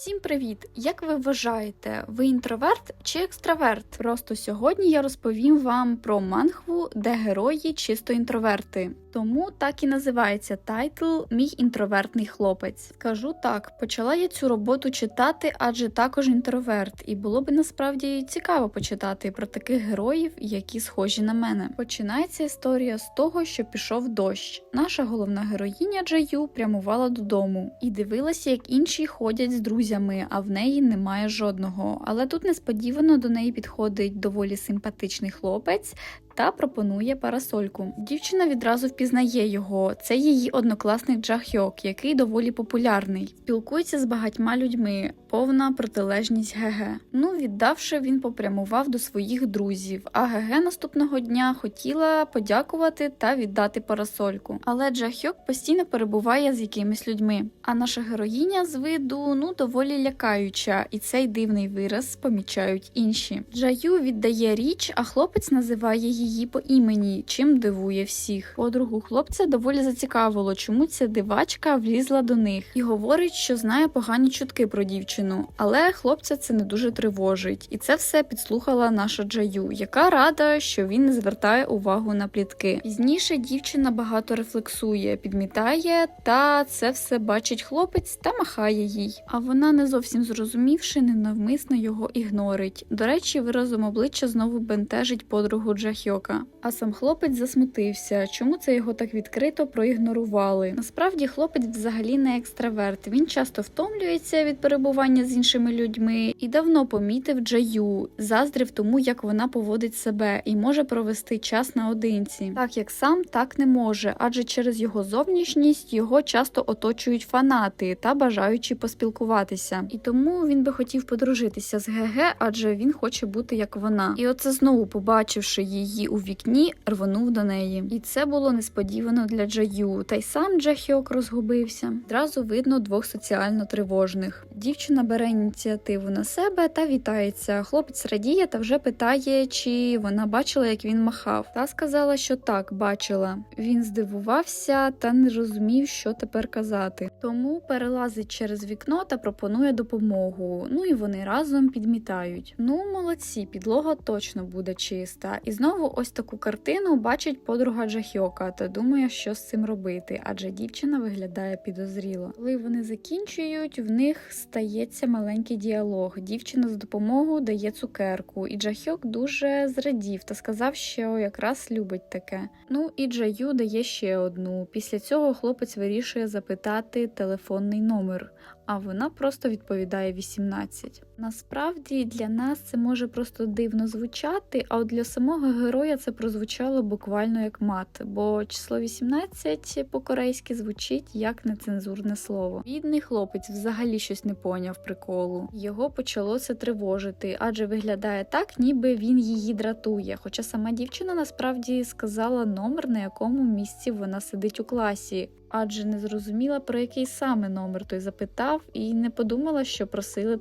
Всім привіт! Як ви вважаєте, ви інтроверт чи екстраверт? Просто сьогодні я розповім вам про мангву, де герої чисто інтроверти. Тому так і називається тайтл Мій інтровертний хлопець. Скажу так, почала я цю роботу читати, адже також інтроверт, і було би насправді цікаво почитати про таких героїв, які схожі на мене. Починається історія з того, що пішов дощ. Наша головна героїня Джаю прямувала додому і дивилася, як інші ходять з друзями, а в неї немає жодного. Але тут несподівано до неї підходить доволі симпатичний хлопець. Та пропонує парасольку. Дівчина відразу впізнає його. Це її однокласник Джахьок, який доволі популярний. Спілкується з багатьма людьми, повна протилежність ГГ. Ну, віддавши, він попрямував до своїх друзів. А ГГ наступного дня хотіла подякувати та віддати парасольку. Але Джахьок постійно перебуває з якимись людьми. А наша героїня з виду ну доволі лякаюча, і цей дивний вираз помічають інші. Джаю віддає річ, а хлопець називає її по імені, чим дивує всіх. Подругу хлопця доволі зацікавило, чому ця дивачка влізла до них і говорить, що знає погані чутки про дівчину. Але хлопця це не дуже тривожить, і це все підслухала наша Джаю, яка рада, що він не звертає увагу на плітки. Пізніше дівчина багато рефлексує, підмітає, та це все бачить хлопець та махає їй. А вона, не зовсім зрозумівши, ненавмисно його ігнорить. До речі, виразом обличчя знову бентежить подругу Джахьока. А сам хлопець засмутився, чому це його так відкрито проігнорували. Насправді, хлопець взагалі не екстраверт. Він часто втомлюється від перебування з іншими людьми і давно помітив Джаю, заздрив тому, як вона поводить себе і може провести час наодинці. Так як сам так не може, адже через його зовнішність його часто оточують фанати та бажаючи поспілкуватися. І тому він би хотів подружитися з ГГ, адже він хоче бути як вона. І оце знову побачивши її у вікні, рвонув до неї. І це було несподівано для Джаю. Та й сам Джахьок розгубився. Одразу видно двох соціально тривожних. Дівчина бере ініціативу на себе та вітається. Хлопець радіє та вже питає, чи вона бачила, як він махав. Та сказала, що так, бачила. Він здивувався та не розумів, що тепер казати. Тому перелазить через вікно та пропонує допомогу. Ну і вони разом підмітають. Ну, молодці, підлога точно буде чиста. І знову ось таку картину бачить подруга Джахьока та думає, що з цим робити, адже дівчина виглядає підозріло. Коли вони закінчують, в них стається маленький діалог. Дівчина з допомогою дає цукерку, і Джахьок дуже зрадів та сказав, що якраз любить таке. Ну і Джаю дає ще одну. Після цього хлопець вирішує запитати телефонний номер. А вона просто відповідає 18. Насправді для нас це може просто дивно звучати, а от для самого героя це прозвучало буквально як мат, бо число 18 по-корейськи звучить як нецензурне слово. Бідний хлопець взагалі щось не поняв приколу. Його почало це тривожити, адже виглядає так, ніби він її дратує. Хоча сама дівчина насправді сказала номер, на якому місці вона сидить у класі. Адже не зрозуміла, про який саме номер той запитав, і не подумала, що просили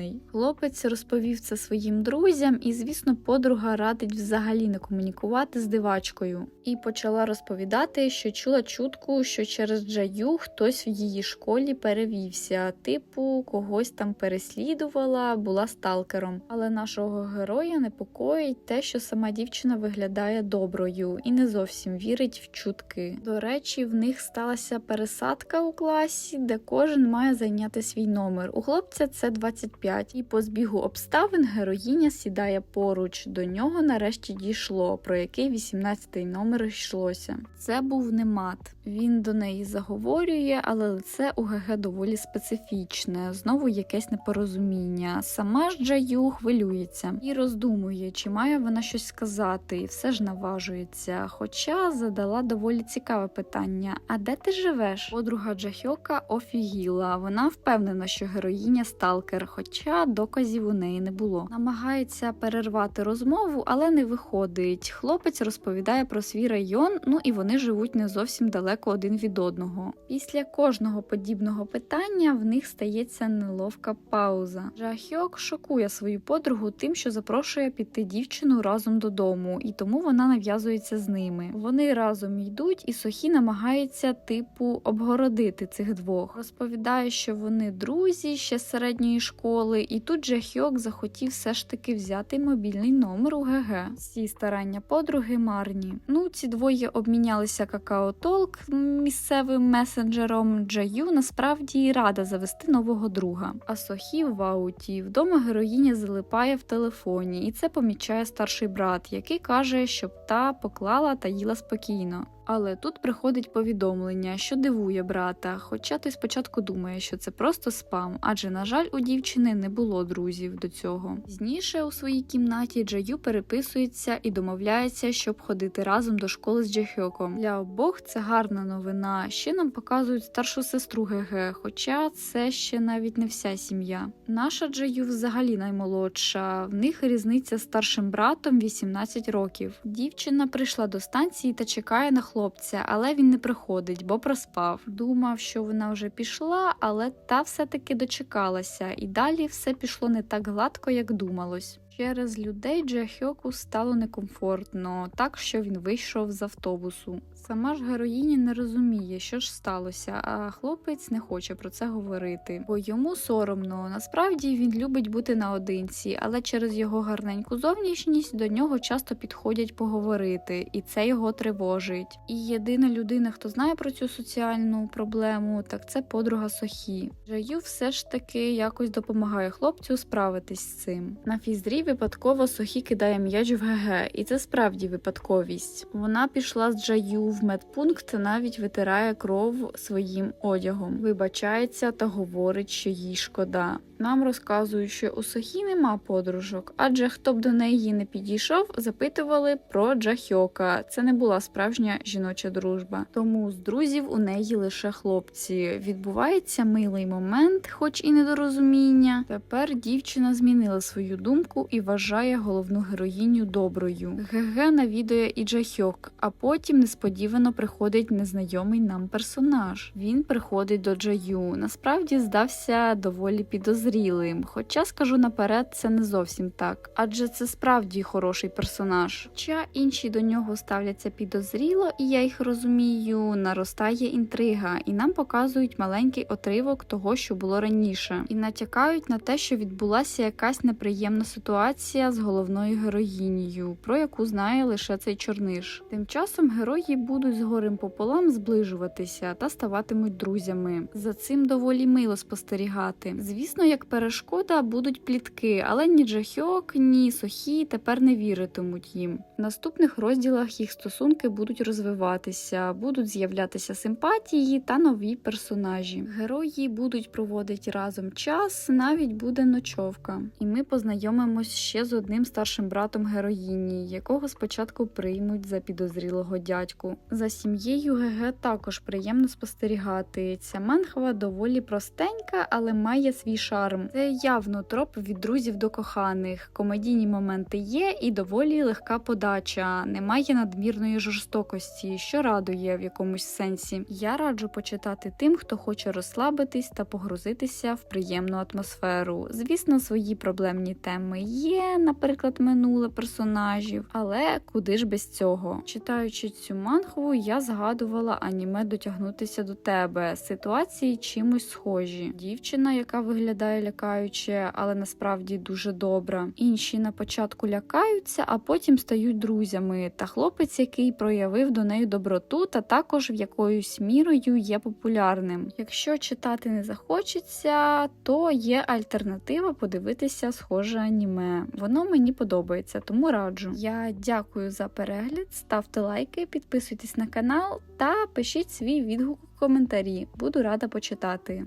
телефонний. Хлопець розповів це своїм друзям, і, звісно, подруга радить взагалі не комунікувати з дивачкою. І почала розповідати, що чула чутку, що через Джаю хтось в її школі перевівся, типу когось там переслідувала, була сталкером. Але нашого героя непокоїть те, що сама дівчина виглядає доброю і не зовсім вірить в чутки. До речі, в них сталася пересадка у класі, де кожен має зайняти свій номер. У хлопця це 25. І по збігу обставин героїня сідає поруч. До нього нарешті дійшло, про який 18-й номер йшлося. Це був не мат. Він до неї заговорює, але лице у ГГ доволі специфічне. Знову якесь непорозуміння. Сама ж Джаю хвилюється і роздумує, чи має вона щось сказати, і все ж наважується. Хоча задала доволі цікаве питання: а де ти живеш? Подруга Джахьока офігіла. Вона впевнена, що героїня сталкер, хоча доказів у неї не було. Намагається перервати розмову, але не виходить. Хлопець розповідає про свій район, ну і вони живуть не зовсім далеко далеко один від одного. Після кожного подібного питання в них стається неловка пауза. Жахьок шокує свою подругу тим, що запрошує піти дівчину разом додому, і тому вона нав'язується з ними. Вони разом йдуть, і Сохі намагається типу обгородити цих двох. Розповідає, що вони друзі ще з середньої школи, і тут Жахьок захотів все ж таки взяти мобільний номер у ГГ. Всі старання подруги марні. Ну, ці двоє обмінялися какао-толк місцевим месенджером. Джаю насправді рада завести нового друга. А Сохі в ауті вдома героїня залипає в телефоні, і це помічає старший брат, який каже, щоб та поклала та їла спокійно. Але тут приходить повідомлення, що дивує брата, хоча той спочатку думає, що це просто спам, адже, на жаль, у дівчини не було друзів до цього. Пізніше у своїй кімнаті Джаю переписується і домовляється, щоб ходити разом до школи з Джехьоком. Для обох це гарна новина. Ще нам показують старшу сестру ГГ, хоча це ще навіть не вся сім'я. Наша Джаю взагалі наймолодша. В них різниця з старшим братом 18 років. Дівчина прийшла до станції та чекає на хлопця, але він не приходить, бо проспав. Думав, що вона вже пішла, але та все-таки дочекалася, і далі все пішло не так гладко, як думалось. Через людей Джахьоку стало некомфортно, так що він вийшов з автобусу. Сама ж героїня не розуміє, що ж сталося, а хлопець не хоче про це говорити, бо йому соромно. Насправді він любить бути наодинці, але через його гарненьку зовнішність до нього часто підходять поговорити, і це його тривожить. І єдина людина, хто знає про цю соціальну проблему, так це подруга Сохі. Жаю все ж таки якось допомагає хлопцю справитись з цим. На фізрі випадково Сохі кидає м'яч в ГГ, і це справді випадковість. Вона пішла з Джаю в медпункт, навіть витирає кров своїм одягом, вибачається та говорить, що їй шкода. Нам розказують, що у Сохі нема подружок, адже хто б до неї не підійшов, запитували про Джахьока. Це не була справжня жіноча дружба. Тому з друзів у неї лише хлопці. Відбувається милий момент, хоч і недорозуміння. Тепер дівчина змінила свою думку і вважає головну героїню доброю. ГГ навідує і Джахьок, а потім несподівано приходить незнайомий нам персонаж. Він приходить до Джаю. Насправді здався доволі підозрілим. Хоча скажу наперед, це не зовсім так, адже це справді хороший персонаж. Хоча інші до нього ставляться підозріло, і я їх розумію, наростає інтрига, і нам показують маленький отривок того, що було раніше, і натякають на те, що відбулася якась неприємна ситуація з головною героїнею, про яку знає лише цей чорниш. Тим часом герої будуть з горем пополам зближуватися та ставатимуть друзями. За цим доволі мило спостерігати. Звісно, як перешкода будуть плітки, але ні Джахьок, ні Сохі тепер не віритимуть їм. В наступних розділах їх стосунки будуть розвиватися, будуть з'являтися симпатії та нові персонажі. Герої будуть проводити разом час, навіть буде ночовка. І ми познайомимось ще з одним старшим братом героїні, якого спочатку приймуть за підозрілого дядьку. За сім'єю ГГ також приємно спостерігати. Ця манхва доволі простенька, але має свій шарм. Це явно троп від друзів до коханих. Комедійні моменти є і доволі легка подача. Немає надмірної жорстокості, що радує в якомусь сенсі. Я раджу почитати тим, хто хоче розслабитись та погрузитися в приємну атмосферу. Звісно, свої проблемні теми є, наприклад, минуле персонажів, але куди ж без цього? Читаючи цю манхву, я згадувала аніме дотягнутися до тебе. Ситуації чимось схожі. Дівчина, яка виглядає лякаюче, але насправді дуже добра. Інші на початку лякаються, а потім стають друзями. Та хлопець, який проявив до неї доброту, та також в якоюсь мірою є популярним. Якщо читати не захочеться, то є альтернатива подивитися схоже аніме. Воно мені подобається, тому раджу. Я дякую за перегляд, ставте лайки, підписуйтесь на канал та пишіть свій відгук у коментарі. Буду рада почитати.